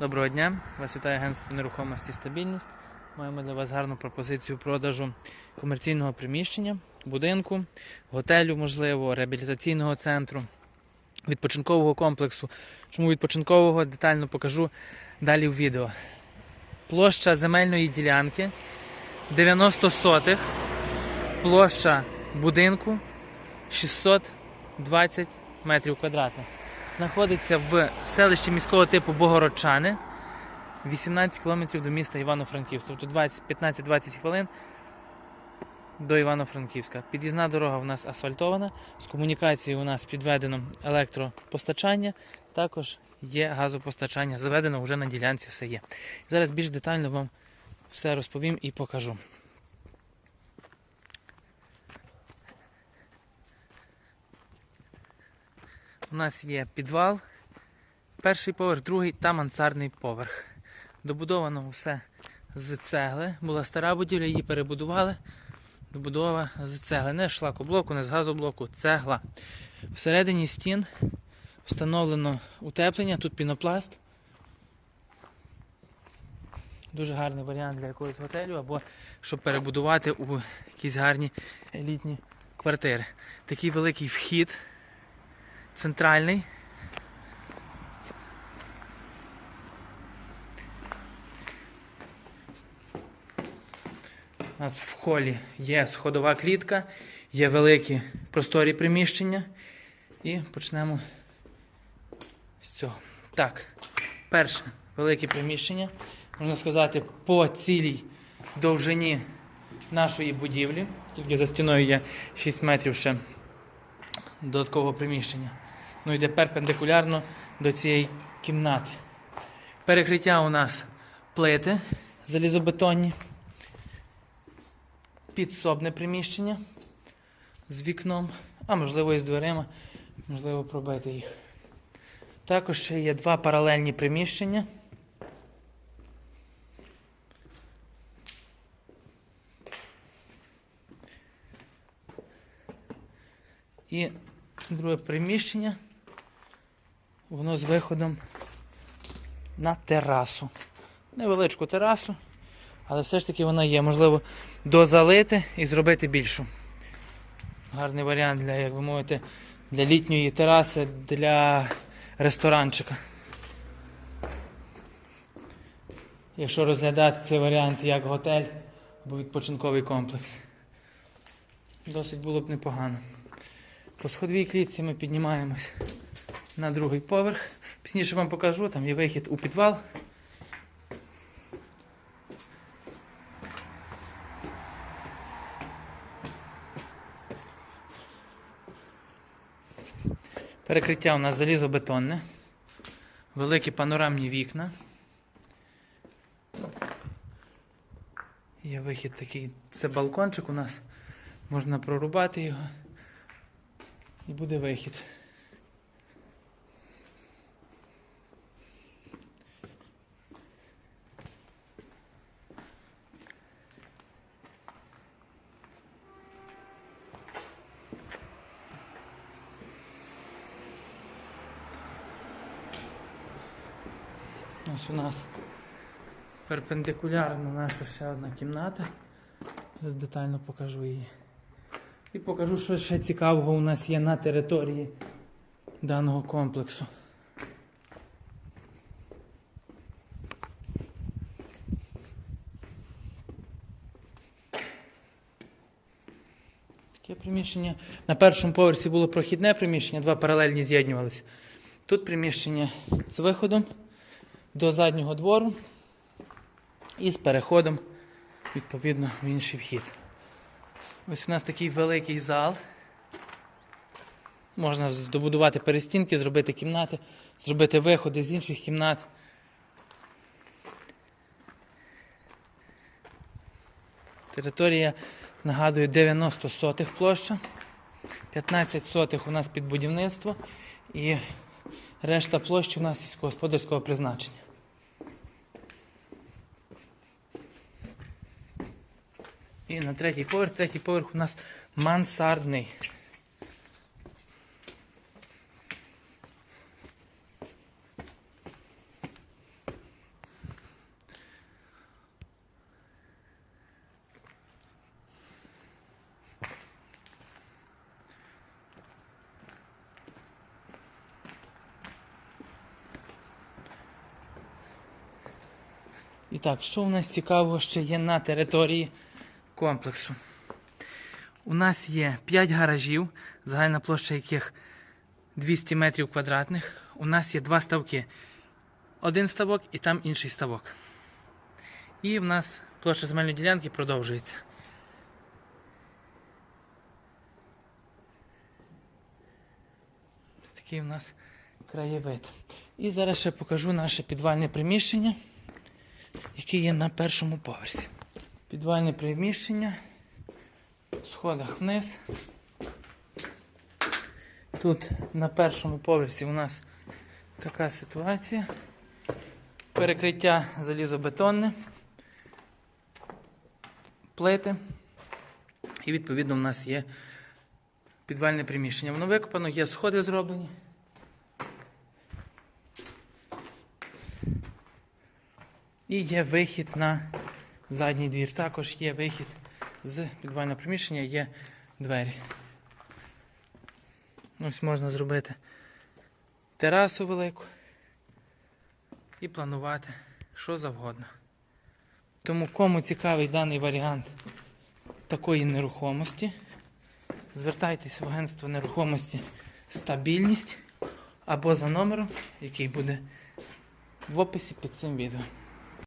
Доброго дня! Вас вітає агентство нерухомості стабільність. Маємо для вас гарну пропозицію продажу комерційного приміщення, будинку, готелю, можливо, реабілітаційного центру, відпочинкового комплексу. Чому відпочинкового детально покажу далі в відео. Площа земельної ділянки 90 сотих, площа будинку 620 метрів квадратних знаходиться в селищі міського типу Богородчани, 18 кілометрів до міста Івано-Франківська. Тобто 15-20 хвилин до Івано-Франківська. Під'їзна дорога у нас асфальтована, з комунікацією у нас підведено електропостачання, також є газопостачання. Заведено вже на ділянці все є. Зараз більш детально вам все розповім і покажу. У нас є підвал, перший поверх, другий та мансардний поверх. Добудовано все з цегли. Була стара будівля, її перебудували. Добудова з цегли. Не з шлакоблоку, не з газоблоку, цегла. Всередині стін встановлено утеплення, тут пінопласт. Дуже гарний варіант для якогось готелю або щоб перебудувати у якісь гарні елітні квартири. Такий великий вхід центральний. У нас в холі є сходова клітка, є великі просторі приміщення. І почнемо з цього. Так, перше велике приміщення, можна сказати, по цілій довжині нашої будівлі. Тільки за стіною є 6 метрів ще додаткового приміщення. Ну йде перпендикулярно до цієї кімнати. Перекриття у нас плити залізобетонні. Підсобне приміщення з вікном, а можливо і з дверима, можливо пробити їх. Також ще є два паралельні приміщення. І друге приміщення. Воно з виходом на терасу. Невеличку терасу, але все ж таки вона є. Можливо, дозалити і зробити більшу. Гарний варіант для, як ви мовите, для літньої тераси, для ресторанчика. Якщо розглядати цей варіант як готель або відпочинковий комплекс. Досить було б непогано. По сходовій клітці ми піднімаємось на другий поверх. Пізніше вам покажу, там є вихід у підвал. Перекриття у нас залізобетонне, великі панорамні вікна. Є вихід такий, це балкончик у нас, можна прорубати його і буде вихід. Ось у нас перпендикулярно наша ще одна кімната. Зараз детально покажу її. І покажу, що ще цікавого у нас є на території даного комплексу. Таке приміщення. На першому поверсі було прохідне приміщення, два паралельні з'єднувалися. Тут приміщення з виходом до заднього двору і з переходом, відповідно, в інший вхід. Ось у нас такий великий зал. Можна здобудувати перестінки, зробити кімнати, зробити виходи з інших кімнат. Територія, нагадую, 90 сотих площа, 15 сотих у нас під будівництво і решта площі у нас сільськогосподарського призначення. І на третій поверх, третій поверх у нас мансардний. І так, що в нас цікавого ще є на території комплексу? У нас є 5 гаражів, загальна площа яких 200 метрів квадратних. У нас є два ставки. Один ставок і там інший ставок. І в нас площа земельної ділянки продовжується. Ось такий у нас краєвид. І зараз ще покажу наше підвальне приміщення, яке є на першому поверсі. Підвальне приміщення. В сходах вниз. Тут на першому поверсі у нас така ситуація. Перекриття залізобетонне, плити. І відповідно в нас є підвальне приміщення. Воно викопано, є сходи зроблені. І є вихід на задній двір. Також є вихід з підвального приміщення, є двері. Ось можна зробити терасу велику і планувати що завгодно. Тому кому цікавий даний варіант такої нерухомості, звертайтесь в агентство нерухомості стабільність або за номером, який буде в описі під цим відео.